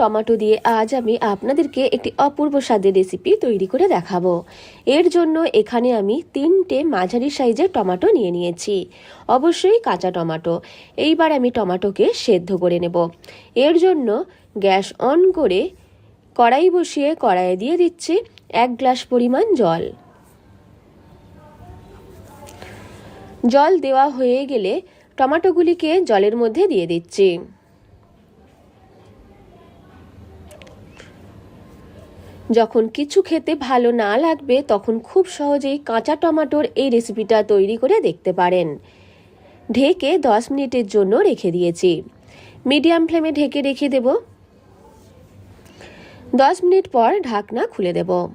Tomato দিয়ে আজ আমি আপনাদেরকে একটি অপূর্ব স্বাদের রেসিপি তৈরি করে দেখাবো। এর জন্য এখানে আমি তিনটে মাঝারি সাইজের টমেটো নিয়ে নিয়েছি। অবশ্যই কাঁচা টমেটো। এইবার আমি টমেটোকে সেদ্ধ করে নেব। এর জন্য গ্যাস অন করে কড়াই বসিয়ে কড়াইয়ে দিয়ে দিচ্ছি এক গ্লাস পরিমাণ জল। জল দেওয়া হয়ে গেলে টমেটোগুলিকে জলের মধ্যে দিয়ে দিচ্ছি। যখন কিছু খেতে ভালো না লাগবে, তখন খুব সহজেই কাঁচা টমাটোর এই রেসিপিটা তৈরি করে দেখতে পারেন। ঢেকে দশ মিনিটের জন্য রেখে দিয়েছি। মিডিয়াম ফ্লেমে ঢেকে রেখে দেব। দশ মিনিট পর ঢাকনা খুলে দেব।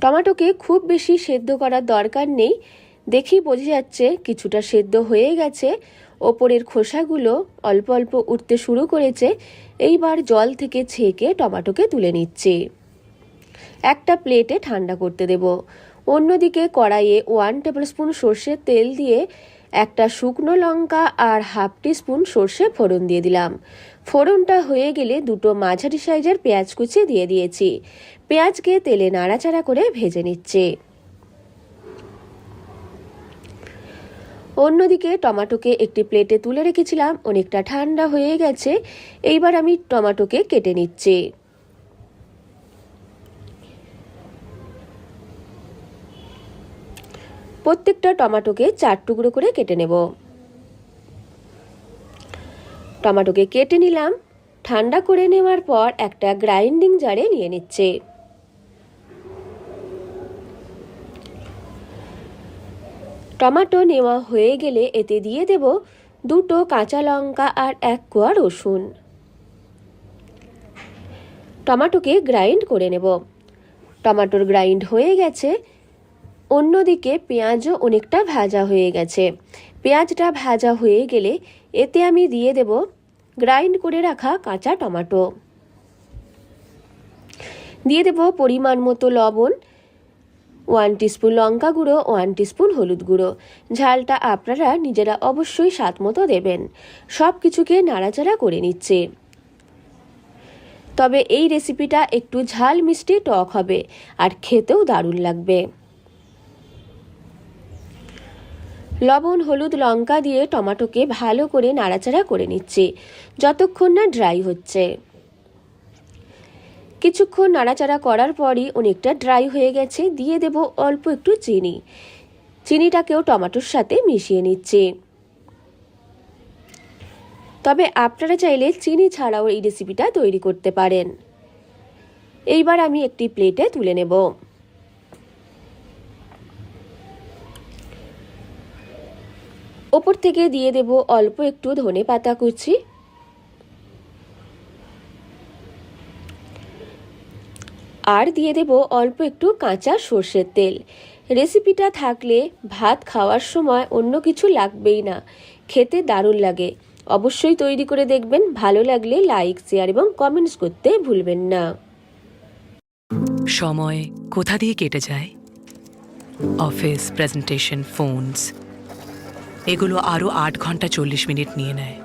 টমেটোকে খুব বেশি সেদ্ধ করার দরকার নেই। দেখেই বোঝা যাচ্ছে কিছুটা সেদ্ধ হয়ে গেছে। ওপরের খোসাগুলো অল্প অল্প উঠতে শুরু করেছে। এইবার জল থেকে ছেঁকে টমাটোকে তুলে নিচ্ছি। একটা প্লেটে ঠান্ডা করতে দেব। অন্যদিকে কড়াইয়ে ওয়ান টেবিল স্পুন সর্ষের তেল দিয়ে একটা শুকনো লঙ্কা আর হাফ স্পুন সর্ষে ফোড়ন দিয়ে দিলাম। ফোড়নটা হয়ে গেলে দুটো মাঝারি সাইজের পেঁয়াজ কুচি দিয়ে দিয়েছি। পেঁয়াজকে তেলে নাড়াচাড়া করে ভেজে নিচ্ছে। অন্যদিকে টমাটোকে একটি প্লেটে তুলে রেখেছিলাম, অনেকটা ঠান্ডা হয়ে গেছে। এইবার আমি টমাটোকে কেটে নিচ্ছি। প্রত্যেকটা টমাটোকে চার টুকরো করে কেটে নেব। টমাটোকে কেটে নিলাম। ঠান্ডা করে নেওয়ার পর একটা গ্রাইন্ডিং জারে নিয়ে নিচ্ছে। টমেটো নেওয়া হয়ে গেলে এতে দিয়ে দেব দুটো কাঁচা লঙ্কা আর এক কোয়া রসুন। টমেটোকে গ্রাইন্ড করে নেব। টমেটোর গ্রাইন্ড হয়ে গেছে। অন্যদিকে পেঁয়াজও অনেকটা ভাজা হয়ে গেছে। পেঁয়াজটা ভাজা হয়ে গেলে এতে আমি দিয়ে দেব গ্রাইন্ড করে রাখা কাঁচা টমেটো। দিয়ে দেব পরিমাণ মতো লবণ ওয়ান টিস্পুন লঙ্কা গুঁড়ো, ওয়ান টিস্পুন হলুদ গুঁড়ো। ঝালটা আপনারা নিজেরা অবশ্যই স্বাদ মতো দেবেন। সব কিছুকে নাড়াচাড়া করে নিচ্ছে। তবে এই রেসিপিটা একটু ঝাল মিষ্টি টক হবে আর খেতেও দারুণ লাগবে। লবণ, হলুদ, লঙ্কা দিয়ে টমেটোকে ভালো করে নাড়াচাড়া করে নিচ্ছে। যতক্ষণ না ড্রাই হচ্ছে। কিছুক্ষণ নাড়াচাড়া করার পরই অনেকটা ড্রাই হয়ে গেছে, দিয়ে দেব অল্প একটু চিনি। চিনিটাকেও টমেটোর সাথে মিশিয়ে নিচ্ছে। তবে আপনারা চাইলে চিনি ছাড়াও এই রেসিপিটা তৈরি করতে পারেন। এইবার আমি একটি প্লেটে তুলে নেব। ওপর থেকে দিয়ে দেব অল্প একটু ধনে পাতা কুচি। আর দিয়ে দেব অল্প একটু কাঁচা সর্ষের তেল। রেসিপিটা থাকলে ভাত খাওয়ার সময় অন্য কিছু লাগবেই না। খেতে দারুণ লাগে। অবশ্যই তৈরি করে দেখবেন। ভালো লাগলে লাইক, শেয়ার এবং কমেন্টস করতে ভুলবেন না। সময় কোথা দিয়ে কেটে যায়? Office, presentation, phones. এগুলো আরও আট ঘণ্টা চল্লিশ মিনিট নিয়ে নেয়।